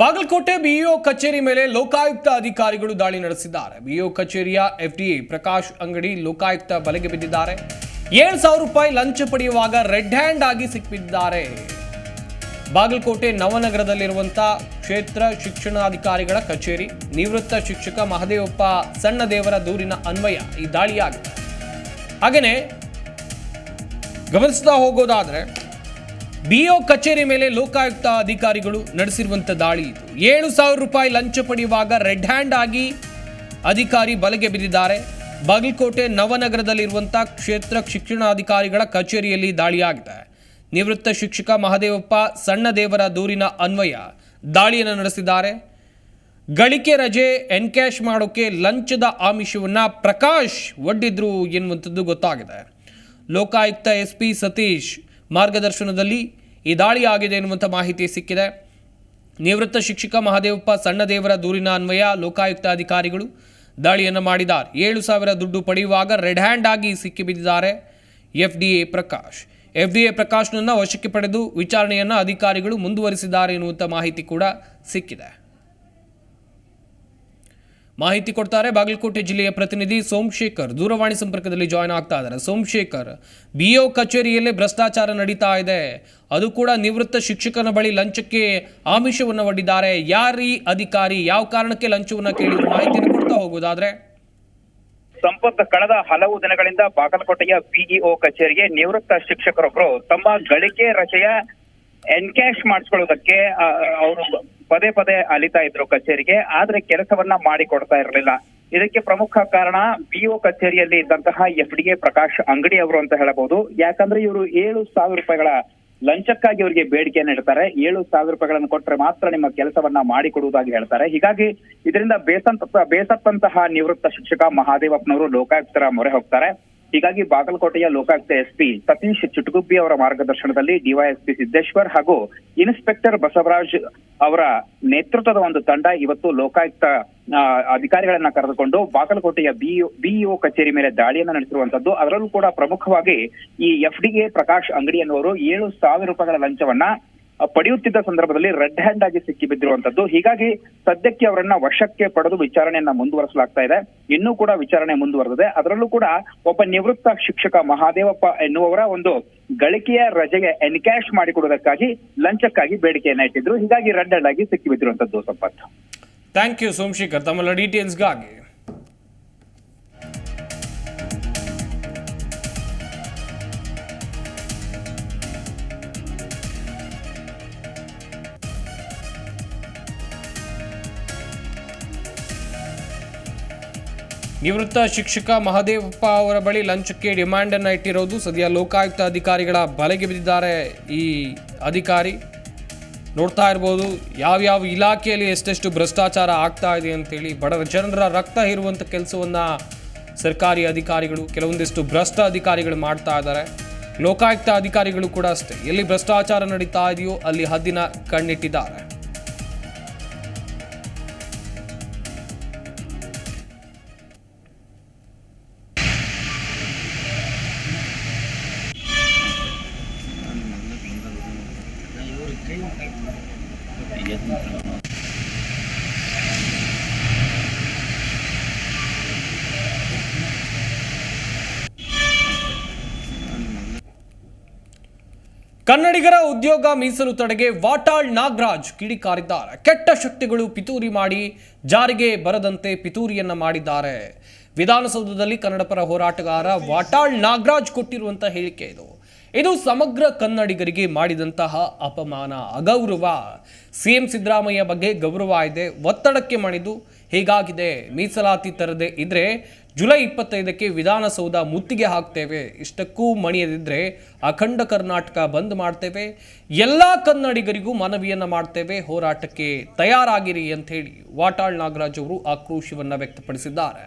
Bagalkot BEO ಕಚೇರಿ ಮೇಲೆ ಲೋಕಾಯುಕ್ತ ಅಧಿಕಾರಿಗಳು ದಾಳಿ ನಡೆಸಿದ್ದಾರೆ. ಬಿಇಒ ಕಚೇರಿಯ ಎಫ್ಡಿಎ ಪ್ರಕಾಶ್ ಅಂಗಡಿ ಲೋಕಾಯುಕ್ತ ಬಲೆಗೆ ಬಿದ್ದಿದ್ದಾರೆ. ಏಳು ಸಾವಿರ ರೂಪಾಯಿ ಲಂಚ ಪಡೆಯುವಾಗ ರೆಡ್ ಹ್ಯಾಂಡ್ ಆಗಿ ಸಿಕ್ಕಿದ್ದಾರೆ ಬಾಗಲಕೋಟೆ ನವನಗರದಲ್ಲಿರುವಂಥ ಕ್ಷೇತ್ರ ಶಿಕ್ಷಣಾಧಿಕಾರಿಗಳ ಕಚೇರಿ, ನಿವೃತ್ತ ಶಿಕ್ಷಕ ಮಹದೇವಪ್ಪ ಸಣ್ಣದೇವರ ದೂರಿನ ಅನ್ವಯ ಈ ದಾಳಿಯಾಗಿದೆ. ಹಾಗೆಯೇ ಗಮನಿಸ್ತಾ ಹೋಗೋದಾದ್ರೆ ಬಿಒ ಕಚೇರಿ ಮೇಲೆ ಲೋಕಾಯುಕ್ತ ಅಧಿಕಾರಿಗಳು ನಡೆಸಿರುವಂಥ ದಾಳಿ ಇದು. ಏಳು ಸಾವಿರ ರೂಪಾಯಿ ಲಂಚ ಪಡೆಯುವಾಗ ರೆಡ್ ಹ್ಯಾಂಡ್ ಆಗಿ ಅಧಿಕಾರಿ ಬಲೆಗೆ ಬಿದ್ದಿದ್ದಾರೆ. ಬಾಗಲಕೋಟೆ ನವನಗರದಲ್ಲಿರುವಂಥ ಕ್ಷೇತ್ರ ಶಿಕ್ಷಣಾಧಿಕಾರಿಗಳ ಕಚೇರಿಯಲ್ಲಿ ದಾಳಿಯಾಗಿದೆ. ನಿವೃತ್ತ ಶಿಕ್ಷಕ ಮಹದೇವಪ್ಪ ಸಣ್ಣದೇವರ ದೂರಿನ ಅನ್ವಯ ದಾಳಿಯನ್ನು ನಡೆಸಿದ್ದಾರೆ. ಗಳಿಕೆ ರಜೆ ಎನ್ಕ್ಯಾಶ್ ಮಾಡೋಕೆ ಲಂಚದ ಆಮಿಷವನ್ನ ಪ್ರಕಾಶ್ ಒಡ್ಡಿದ್ರು ಎನ್ನುವಂಥದ್ದು ಗೊತ್ತಾಗಿದೆ. ಲೋಕಾಯುಕ್ತ ಎಸ್ ಪಿ ಸತೀಶ್ ಮಾರ್ಗದರ್ಶನದಲ್ಲಿ ಈ ದಾಳಿ ಆಗಿದೆ ಎನ್ನುವಂಥ ಮಾಹಿತಿ ಸಿಕ್ಕಿದೆ. ನಿವೃತ್ತ ಶಿಕ್ಷಕ ಮಹಾದೇವಪ್ಪ ಸಣ್ಣದೇವರ ದೂರಿನ ಅನ್ವಯ ಲೋಕಾಯುಕ್ತ ಅಧಿಕಾರಿಗಳು ದಾಳಿಯನ್ನು ಮಾಡಿದ್ದಾರೆ. ಏಳು ಸಾವಿರ ದುಡ್ಡು ಪಡೆಯುವಾಗ ರೆಡ್ ಹ್ಯಾಂಡ್ ಆಗಿ ಸಿಕ್ಕಿಬಿದ್ದಿದ್ದಾರೆ F D A Prakash. F D A ಪ್ರಕಾಶ್ನನ್ನು ವಶಕ್ಕೆ ಪಡೆದು ವಿಚಾರಣೆಯನ್ನು ಅಧಿಕಾರಿಗಳು ಮುಂದುವರಿಸಿದ್ದಾರೆ ಎನ್ನುವಂಥ ಮಾಹಿತಿ ಕೂಡ ಸಿಕ್ಕಿದೆ. ಮಾಹಿತಿ ಕೊಡ್ತಾರೆ. ಬಾಗಲಕೋಟೆ ಜಿಲ್ಲೆಯ ಪ್ರತಿನಿಧಿ ಸೋಮಶೇಖರ್ ದೂರವಾಣಿ ಸಂಪರ್ಕದಲ್ಲಿ ಜಾಯ್ನ್ ಆಗ್ತಾ ಇದ್ದಾರೆ. ಸೋಮಶೇಖರ್ ಬಿಒ ಕಚೇರಿಯಲ್ಲೇ ಭ್ರಷ್ಟಾಚಾರ ನಡೀತಾ ಇದೆ. ಅದು ಕೂಡ ನಿವೃತ್ತ ಶಿಕ್ಷಕನ ಬಳಿ ಲಂಚಕ್ಕೆ ಆಮಿಷವನ್ನು ಒಡ್ಡಿದ್ದಾರೆ. ಯಾರಿ ಅಧಿಕಾರಿ? ಯಾವ ಕಾರಣಕ್ಕೆ ಲಂಚವನ್ನು ಕೇಳಿದ್ರು? ಮಾಹಿತಿಯನ್ನು ಕೊಡ್ತಾ ಹೋಗುವುದಾದ್ರೆ ಸಂಪತ್ ಕಳೆದ ಹಲವು ದಿನಗಳಿಂದ ಬಾಗಲಕೋಟೆಯ ಬಿಇಒ ಕಚೇರಿಗೆ ನಿವೃತ್ತ ಶಿಕ್ಷಕರೊಬ್ಬರು ತಮ್ಮ ಗಳಿಕೆ ರಜೆಯ ಎನ್ಕ್ಯಾಶ್ ಮಾಡಿಸ್ಕೊಳ್ಳೋದಕ್ಕೆ ಅವರು ಪದೇ ಪದೇ ಅಲಿತಾ ಇದ್ರು ಕಚೇರಿಗೆ, ಆದ್ರೆ ಕೆಲಸವನ್ನ ಮಾಡಿಕೊಡ್ತಾ ಇರಲಿಲ್ಲ. ಇದಕ್ಕೆ ಪ್ರಮುಖ ಕಾರಣ ಬಿಒ ಕಚೇರಿಯಲ್ಲಿ ಇದ್ದಂತಹ ಎಫ್ ಡಿ ಎ ಪ್ರಕಾಶ್ ಅಂಗಡಿ ಅವರು ಅಂತ ಹೇಳಬಹುದು. ಯಾಕಂದ್ರೆ ಇವರು ಏಳು ಸಾವಿರ ರೂಪಾಯಿಗಳ ಲಂಚಕ್ಕಾಗಿ ಅವರಿಗೆ ಬೇಡಿಕೆಯನ್ನು ಇಡ್ತಾರೆ ಏಳು ಸಾವಿರ ರೂಪಾಯಿಗಳನ್ನು ಕೊಟ್ಟರೆ ಮಾತ್ರ ನಿಮ್ಮ ಕೆಲಸವನ್ನ ಮಾಡಿಕೊಡುವುದಾಗಿ ಹೇಳ್ತಾರೆ. ಹೀಗಾಗಿ ಇದರಿಂದ ಬೇಸಂತ, ಬೇಸತ್ತಂತಹ ನಿವೃತ್ತ ಶಿಕ್ಷಕ ಮಹಾದೇವಪ್ಪನವರು ಲೋಕಾಯುಕ್ತರ ಮೊರೆ ಹೋಗ್ತಾರೆ. ಹೀಗಾಗಿ ಬಾಗಲಕೋಟೆಯ ಲೋಕಾಯುಕ್ತ ಎಸ್ಪಿ ಸತೀಶ್ ಚುಟುಗುಬ್ಬಿ ಅವರ ಮಾರ್ಗದರ್ಶನದಲ್ಲಿ ಡಿವೈಎಸ್ಪಿ ಸಿದ್ದೇಶ್ವರ್ ಹಾಗೂ ಇನ್ಸ್ಪೆಕ್ಟರ್ ಬಸವರಾಜ್ ಅವರ ನೇತೃತ್ವದ ಒಂದು ತಂಡ ಇವತ್ತು ಲೋಕಾಯುಕ್ತ ಅಧಿಕಾರಿಗಳನ್ನ ಕರೆದುಕೊಂಡು ಬಾಗಲಕೋಟೆಯ ಬಿಇಒ ಕಚೇರಿ ಮೇಲೆ ದಾಳಿಯನ್ನು ನಡೆಸಿರುವಂತದ್ದು. ಅದರಲ್ಲೂ ಕೂಡ ಪ್ರಮುಖವಾಗಿ ಈ ಎಫ್ ಡಿ ಎ ಪ್ರಕಾಶ್ ಅಂಗಡಿ ಅನ್ನುವರು ಏಳು ಸಾವಿರ ರೂಪಾಯಿಗಳ ಲಂಚವನ್ನ ಪಡೆಯುತ್ತಿದ್ದ ಸಂದರ್ಭದಲ್ಲಿ ರೆಡ್ ಹ್ಯಾಂಡ್ ಆಗಿ ಸಿಕ್ಕಿ ಬಿದ್ದಿರುವಂತದ್ದು ಹೀಗಾಗಿ ಸದ್ಯಕ್ಕೆ ಅವರನ್ನ ವಶಕ್ಕೆ ಪಡೆದು ವಿಚಾರಣೆಯನ್ನ ಮುಂದುವರಿಸಲಾಗ್ತಾ ಇದೆ. ಇನ್ನೂ ಕೂಡ ವಿಚಾರಣೆ ಮುಂದುವರೆದಿದೆ. ಅದರಲ್ಲೂ ಕೂಡ ಒಬ್ಬ ನಿವೃತ್ತ ಶಿಕ್ಷಕ ಮಹಾದೇವಪ್ಪ ಎನ್ನುವವರ ಒಂದು ಗಳಿಕೆಯ ರಜೆಗೆ ಎನ್ಕ್ಯಾಶ್ ಮಾಡಿಕೊಡುವುದಕ್ಕಾಗಿ ಲಂಚಕ್ಕಾಗಿ ಬೇಡಿಕೆಯನ್ನ ಇಟ್ಟಿದ್ರು. ಹೀಗಾಗಿ ರೆಡ್ ಆಗಿ ಸಿಕ್ಕಿಬಿದ್ದಿರುವಂತದ್ದು ಸಂಪತ್ ಥ್ಯಾಂಕ್ ಯು ಸೋಮಶೇಖರ್. ತಮ್ಮೆಲ್ಲ ಡೀಟೇಲ್ಸ್ಗಾಗಿ ನಿವೃತ್ತ ಶಿಕ್ಷಕ ಮಹದೇವಪ್ಪ ಅವರ ಬಳಿ ಲಂಚಕ್ಕೆ ಡಿಮ್ಯಾಂಡ್ ಅನ್ನು ಇಟ್ಟಿರೋದು ಸದ್ಯ ಲೋಕಾಯುಕ್ತ ಅಧಿಕಾರಿಗಳ ಬಲೆಗೆ ಬಿದ್ದಿದ್ದಾರೆ. ಈ ಅಧಿಕಾರಿ ನೋಡ್ತಾ ಇರ್ಬೋದು, ಯಾವ್ಯಾವ ಇಲಾಖೆಯಲ್ಲಿ ಎಷ್ಟೆಷ್ಟು ಭ್ರಷ್ಟಾಚಾರ ಆಗ್ತಾ ಇದೆ ಅಂತೇಳಿ ಬಡ ಜನರ ರಕ್ತ ಹೀರುವಂಥ ಕೆಲಸವನ್ನು ಸರ್ಕಾರಿ ಅಧಿಕಾರಿಗಳು, ಕೆಲವೊಂದಿಷ್ಟು ಭ್ರಷ್ಟ ಅಧಿಕಾರಿಗಳು ಮಾಡ್ತಾ ಇದ್ದಾರೆ. ಲೋಕಾಯುಕ್ತ ಅಧಿಕಾರಿಗಳು ಕೂಡ ಅಷ್ಟೇ, ಎಲ್ಲಿ ಭ್ರಷ್ಟಾಚಾರ ನಡೀತಾ ಇದೆಯೋ ಅಲ್ಲಿ ಹದ್ದಿನ ಕಣ್ಣಿಟ್ಟಿದ್ದಾರೆ. ಕನ್ನಡಿಗರ ಉದ್ಯೋಗ ಮೀಸಲು ತಡೆಗೆ ವಾಟಾಳ್ ನಾಗರಾಜ್ ಕಿಡಿಕಾರಿದ್ದಾರೆ ಕೆಟ್ಟ ಶಕ್ತಿಗಳು ಪಿತೂರಿ ಮಾಡಿ ಜಾರಿಗೆ ಬರದಂತೆ ಪಿತೂರಿಯನ್ನ ಮಾಡಿದ್ದಾರೆ. ವಿಧಾನಸೌಧದಲ್ಲಿ ಕನ್ನಡ ಪರ ಹೋರಾಟಗಾರ ವಾಟಾಳ್ ನಾಗರಾಜ್ ಕೊಟ್ಟಿರುವಂತಹ ಹೇಳಿಕೆ ಇದು. ಇದು ಸಮಗ್ರ ಕನ್ನಡಿಗರಿಗೆ ಮಾಡಿದಂತಹ ಅಪಮಾನ, ಅಗೌರವ. ಸಿಎಂ ಸಿದ್ದರಾಮಯ್ಯ ಬಗ್ಗೆ ಗೌರವ ಇದೆ, ಒತ್ತಡಕ್ಕೆ ಮಣಿದು ಹೀಗಾಗಿದೆ, ಮೀಸಲಾತಿ ತರದೆ ಇದ್ರೆ ಜುಲೈ ಇಪ್ಪತ್ತೈದಕ್ಕೆ ವಿಧಾನಸೌಧ ಮುತ್ತಿಗೆ ಹಾಕ್ತೇವೆ. ಇಷ್ಟಕ್ಕೂ ಮಣಿಯದಿದ್ರೆ ಅಖಂಡ ಕರ್ನಾಟಕ ಬಂದ್ ಮಾಡ್ತೇವೆ. ಎಲ್ಲ ಕನ್ನಡಿಗರಿಗೂ ಮನವಿಯನ್ನ ಮಾಡ್ತೇವೆ, ಹೋರಾಟಕ್ಕೆ ತಯಾರಾಗಿರಿ ಅಂತ ಹೇಳಿ ವಾಟಾಳ್ ನಾಗರಾಜ್ ಅವರು ಆಕ್ರೋಶವನ್ನ ವ್ಯಕ್ತಪಡಿಸಿದ್ದಾರೆ.